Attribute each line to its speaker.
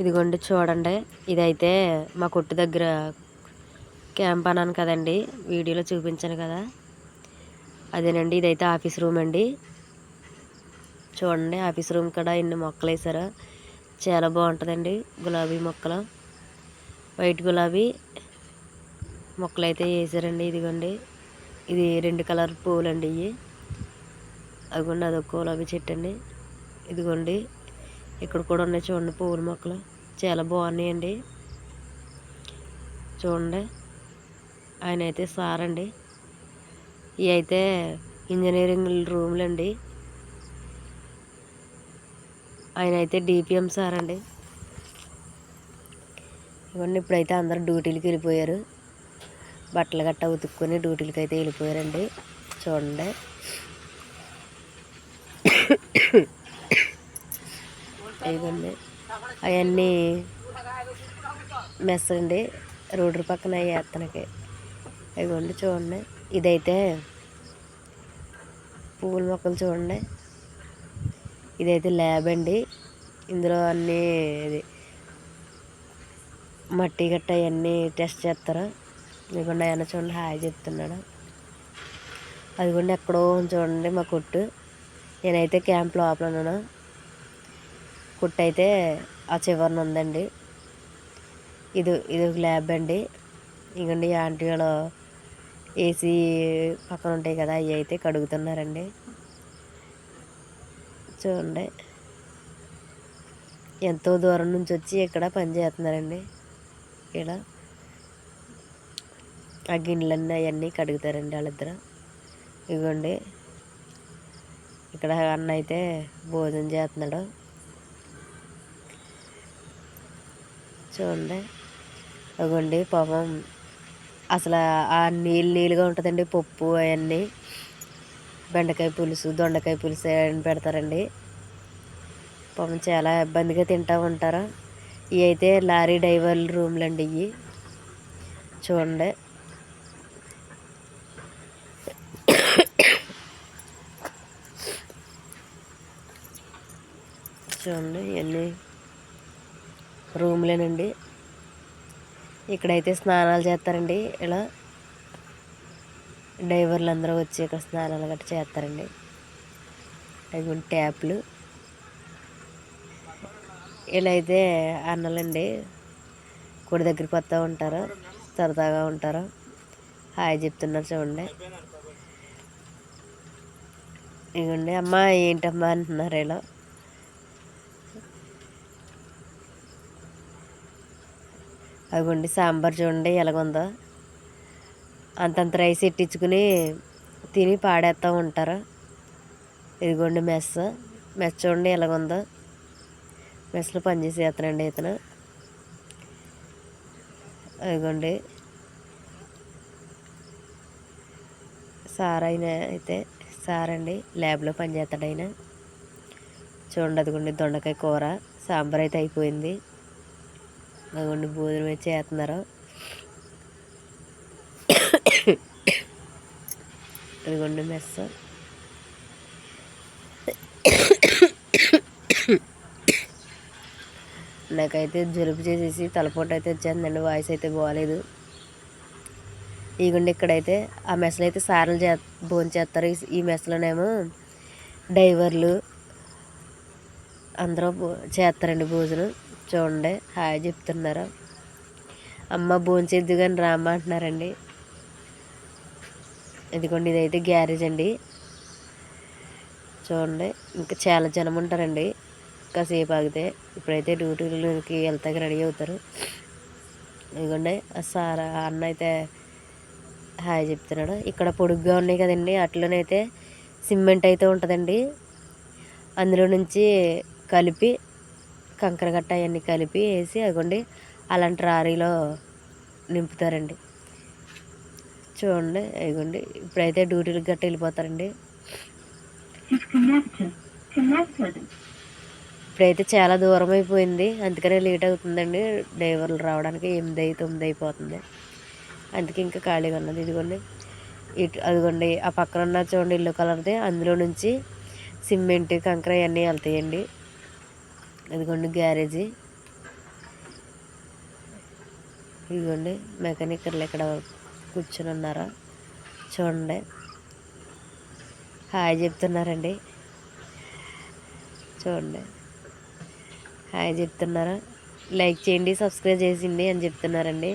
Speaker 1: ఇదిగోండి చూడండి. ఇదైతే మా కొట్టు దగ్గర క్యాంప్ అన్నాను కదండి. వీడియోలో చూపించాను కదా. అదేనండి ఇదైతే ఆఫీస్ రూమ్ అండి. చూడండి ఆఫీస్ రూమ్ కూడా ఇన్ని మొక్కలు వేసారు చాలా బాగుంటుందండి గులాబీ మొక్కలు. వైట్ గులాబీ మొక్కలు అయితే వేసారండి ఇదిగోండి. ఇది రెండు కలర్ పూలండి ఇవి. అదిగోండి అదొక గులాబీ చెట్టు అండి. ఇదిగోండి ఇక్కడ కూడా ఉన్నాయి చూడండి పువ్వుల మొక్కలు. చాలా బాగున్నాయండి చూడండి ఆయన అయితే సార్ అండి ఇవి అయితే ఇంజనీరింగ్ రూమ్లు అండి ఆయన అయితే డిపిఎం సార్ అండి ఇవన్నీ ఇప్పుడైతే అందరు డ్యూటీలకి వెళ్ళిపోయారు బట్టలు గట్ట ఉతుక్కొని డ్యూటీలకి అయితే వెళ్ళిపోయారండి చూడండి ఇవ్వండి అవన్నీ మెస్ అండి రోడ్డు పక్కన వేస్తనకి ఇవ్వండి చూడండి. ఇదైతే పువ్వుల మొక్కలు చూడండి. ఇదైతే ల్యాబ్ అండి. ఇందులో అన్నీ ఇది మట్టి గట్ట అవన్నీ టెస్ట్ చేస్తారు. ఇదిగోండి ఆయన చూడండి హాయ్ చెప్తున్నాడు. అదిగోండి ఎక్కడో చూడండి మా కొట్టు. నేనైతే క్యాంప్ లోపల ఉన్నాను. కొట్టు అయితే ఆ చివరన ఉందండి. ఇది ఇది ఒక ల్యాబ్ అండి. ఇంకండి ఆంటీ వాళ్ళు ఏసీ పక్కన ఉంటాయి కదా అవి అయితే కడుగుతున్నారండి. చూడండి. ఎంతో దూరం నుంచి వచ్చి ఇక్కడ పని చేస్తున్నారండి. ఇక్కడ ఆ గిన్నెలన్నీ అవన్నీ కడుగుతారండి వాళ్ళిద్దరు. ఇవ్వండి ఇక్కడ అన్న అయితే భోజనం చేస్తున్నాడు. చూడండి అగోండి పాపం అసలు ఆ నీళ్ళు నీళ్ళుగా ఉంటుందండి పప్పు అవన్నీ. బెండకాయ పులుసు దొండకాయ పులుసు అవన్నీ పెడతారండి. పాపం చాలా ఇబ్బందిగా తింటూ ఉంటారు. ఇవి అయితే లారీ డ్రైవర్ రూమ్లు అండి ఇవి చూడండి. చూడండి ఇవన్నీ రూమ్లేనండి. ఇక్కడైతే స్నానాలు చేస్తారండి. ఇలా డ్రైవర్లు అందరూ వచ్చి ఇక్కడ స్నానాలు గట్రా చేస్తారండి. అవి ట్యాప్లు. ఇలా అయితే అన్నలండి. కుడి దగ్గరికి వస్తూ ఉంటారు. సరదాగా ఉంటారు. హాయ్ చెప్తున్నారు చూడండి. ఇగండి అమ్మ ఏంటమ్మా అంటున్నారు ఇలా. అదిగోండి సాంబార్ చూడండి ఎలాగుందో. అంతంత రైస్ ఎట్టించుకుని తిని పాడేస్తూ ఉంటారు. ఇదిగోండి మెస్ మెస్ చూడండి ఎలాగుందో. మెస్లో పనిచేసేస్తానండి ఇతను. అదిగోండి. సార్ అయినా అయితే సార్ అండి ల్యాబ్లో పనిచేస్తాడు ఆయన. చూడండి అదిగోండి దొండకాయ కూర సాంబార్ అయితే అయిపోయింది. అదిగోండి భోజనం అయితే చేస్తున్నారు. అదిగోండి మెస్. నాకైతే జలుబు చేసేసి తలపోటు అయితే వచ్చేందండి వాయిస్ అయితే బాగాలేదు ఇగండి ఇక్కడైతే ఆ మెస్సులు అయితే సార్లు చే భోంచేస్తారు ఈ మెస్లోనేమో డైవర్లు అందరూ చేస్తారండి భోజనం. చూడండి హాయ్ చెప్తున్నారు. అమ్మ భోంచేద్దు కానీ రామ్మ అంటున్నారండి. ఇదిగోండి ఇదైతే గ్యారేజ్ అండి. చూడండి ఇంకా చాలా జనం ఉంటారండి. కాసేపు ఆగితే ఇప్పుడైతే డ్యూటీలోకి వెళ్తాక రెడీ అవుతారు. ఇదిగోండి సార్ అన్న అయితే హాయ్ చెప్తున్నాడు. ఇక్కడ పొడుగ్గా ఉన్నాయి కదండి అట్లనైతే సిమెంట్ అయితే ఉంటుందండి. అందులో నుంచి కలిపి కంకర గట్ట అవన్నీ కలిపి వేసి అదిగోండి అలాంటి రారీలో నింపుతారండి. చూడండి ఇదిగోండి ఇప్పుడైతే డ్యూటీలకు గట్ట వెళ్ళిపోతారండి. ఇప్పుడైతే చాలా దూరం అయిపోయింది అందుకనే లేట్ అవుతుందండి. డ్రైవర్లు రావడానికి ఎనిమిది అయి తొమ్మిది అయిపోతుంది. అందుకే ఇంకా ఖాళీగా ఉన్నది. ఇదిగోండి ఇటు అదిగోండి ఆ పక్కన ఉన్న చూడండి ఇల్లు కలర్ది అందులో నుంచి సిమెంట్ కంకర అవన్నీ వెళ్తాయండి. ఇదిగోండి గ్యారేజీ. ఇదిగోండి మెకానికర్లు ఇక్కడ కూర్చొని ఉన్నారు చూడండి. హాయ్ చెప్తున్నారండి. చూడండి. హాయ్ చెప్తున్నారా. లైక్ చేయండి సబ్స్క్రైబ్ చేసింది అని చెప్తున్నారండి.